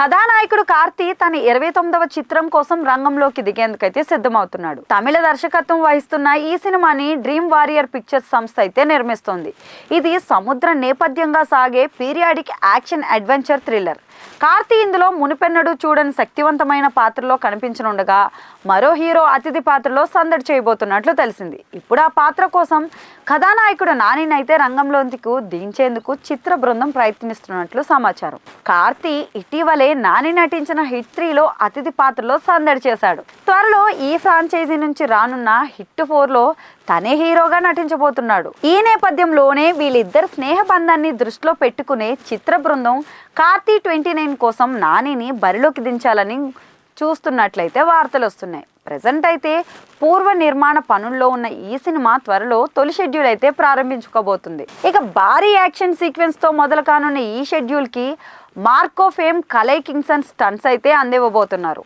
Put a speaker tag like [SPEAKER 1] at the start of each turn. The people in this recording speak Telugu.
[SPEAKER 1] కథానాయకుడు కార్తీ తన ఇరవై తొమ్మిదవ చిత్రం కోసం రంగంలోకి దిగేందుకైతే సిద్ధమవుతున్నాడు. తమిళ దర్శకత్వం వహిస్తున్న ఈ సినిమాని డ్రీమ్ వారియర్ పిక్చర్స్ సంస్థ అయితే నిర్మిస్తోంది. ఇది సముద్ర నేపథ్యంగా సాగే periodic action adventure thriller. Karthi ఇందులో మునిపెన్నడు చూడని శక్తివంతమైన పాత్రలో కనిపించనుండగా మరో హీరో అతిథి పాత్రలో సందడి చేయబోతున్నట్లు తెలిసింది. ఇప్పుడు ఆ పాత్ర కోసం కథానాయకుడు నానినైతే రంగంలోకి దించేందుకు చిత్ర బృందం ప్రయత్నిస్తున్నట్లు సమాచారం. కార్తీ ఇటీవలే నాని నటించిన హిట్ త్రీలో అతిథి పాత్రలో సందడి చేశాడు. త్వరలో ఈ ఫ్రాంచైజీ నుంచి రానున్న హిట్ ఫోర్లో తనే హీరోగా నటించబోతున్నాడు. ఈ నేపథ్యంలోనే వీళ్ళిద్దరు స్నేహ బంధాన్ని దృష్టిలో పెట్టుకునే చిత్ర బృందం కార్తీ ట్వంటీ నైన్ కోసం నానిని బరిలోకి దించాలని చూస్తున్నట్లయితే వార్తలు వస్తున్నాయి. ప్రజెంట్ అయితే పూర్వ నిర్మాణ పనుల్లో ఉన్న ఈ సినిమా త్వరలో తొలి షెడ్యూల్ అయితే ప్రారంభించుకోబోతుంది. ఇక భారీ యాక్షన్ సీక్వెన్స్తో మొదలు కానున్న ఈ షెడ్యూల్కి మార్కో ఫేమ్ కలై కింగ్సన్ స్టన్స్ అయితే అందివ్వబోతున్నారు.